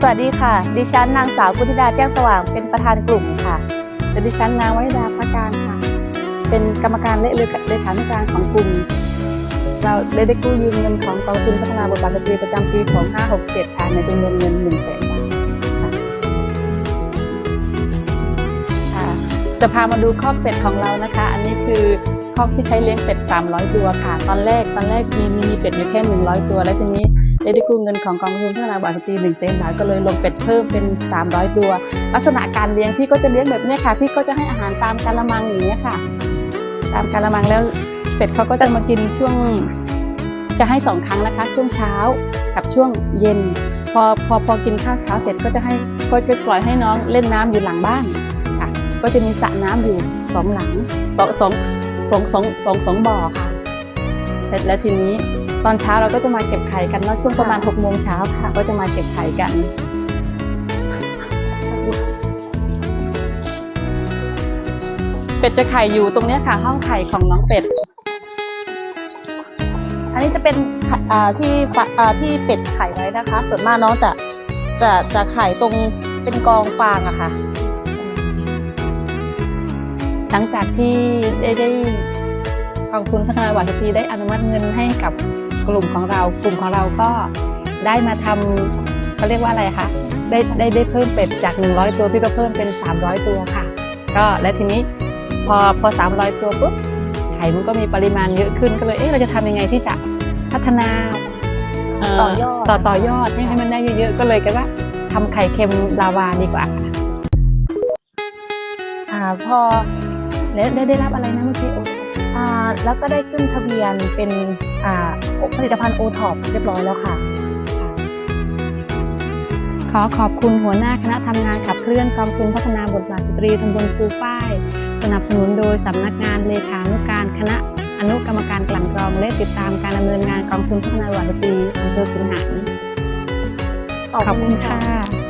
สวัสดีค่ะ ดิฉันนางสาวกุธิดาแจ้งสว่างเป็นประธานกลุ่มค่ะและดิฉันนางวนิดาพระการค่ะ เป็นกรรมการและเลขานุการของกลุ่ม เราได้ได้กู้ยืมเงินของกองทุนพัฒนาบทบาทสตรีประจำปี 2567 ค่ะในจำนวนเงิน1แสนบาทค่ะจะพามาดูคอกเป็ดของเรานะคะ อันนี้คือคอกที่ใช้เลี้ยงเป็ด 300 ตัวค่ะ ตอนแรกตอนแรกมีมีเป็ดอยู่แค่ 100 ตัว แล้วทีนี้ ได้ได้กู้เงินของกองทุนพัฒนาบทบาทสตรี1แสนบาทก็เลยลงเป็ดเพิ่มเป็น 300 ตัว ลักษณะการเลี้ยงพี่ก็จะเลี้ยงแบบนี้ค่ะ พี่ก็จะให้อาหารตามกาละมังอย่างเงี้ค่ะ ตามกาละมังแล้วเป็ดเขาก็จะมากินช่วงจะให้สองครั้งนะคะ ช่วงเช้ากับช่วงเย็น พอพอพอกินข้าวเช้าเสร็จก็จะให้ก็จะปล่อยให้น้องเล่นน้ำอยู่หลังบ้านค่ะ ก็จะมีสระน้ำอยู่สองหลังสองสองสองสองสองสองบ่อค่ะ เสร็จแล้วทีนี้ ตอนเช้าเราก็จะมาเก็บไข่กันเนาะช่วงประมาณหกโมงเช้าค่ะ ก็จะมาเก็บไข่กันเป็ดจะไข่อยู่ตรงเนี้ยค่ะห้องไข่ของน้องเป็ด อันนี้จะเป็นไข่อ่าที่ฟะอ่าที่เป็ดไข่ไว้นะคะ ส่วนมากน้องจะจะจะไข่ตรงเป็นกองฟางอะค่ะ หลังจากที่ได้ได้กองทุนพัฒนาวัตถีได้อนุมัติเงินให้กับ กลุ่มของเรากลุ่มของเราก็ได้มาทำเขาเรียกว่าอะไรคะได้ได้ได้เพิ่มเป็ดจาก 100 ตัวพี่ก็เพิ่มเป็น 300 ตัวค่ะ ก็และทีนี้พอพอ 300 ตัวปุ๊บไข่มันก็มีปริมาณเยอะขึ้นก็เลยเอ๊ะเราจะทำยังไงที่จะพัฒนาเต่อยอดต่อต่อยอดให้ให้มันได้เยอะๆก็เลยก็ว่าทำไข่เค็มลาวาดีกว่าอ่าพอแล้วได้ได้รับอะไรนะเมื่อกี้โอ้อ่า แล้วก็ได้ขึ้นทะเบียนเป็นอ่าผลิตภัณฑ์โอท็อปเรียบร้อยแล้วค่ะ ขอขอบคุณหัวหน้าคณะทำงานขับเคลื่อนกองทุนพัฒนาบทบาทสตรีตำบลภูป้าย สนับสนุนโดยสำนักงานเลขานุการคณะอนุกรรมการกลั่นกรองและติดตามการดำเนินงานกองทุนพัฒนาบทบาทสตรีอำเภอขุนหารขอบคุณค่ะ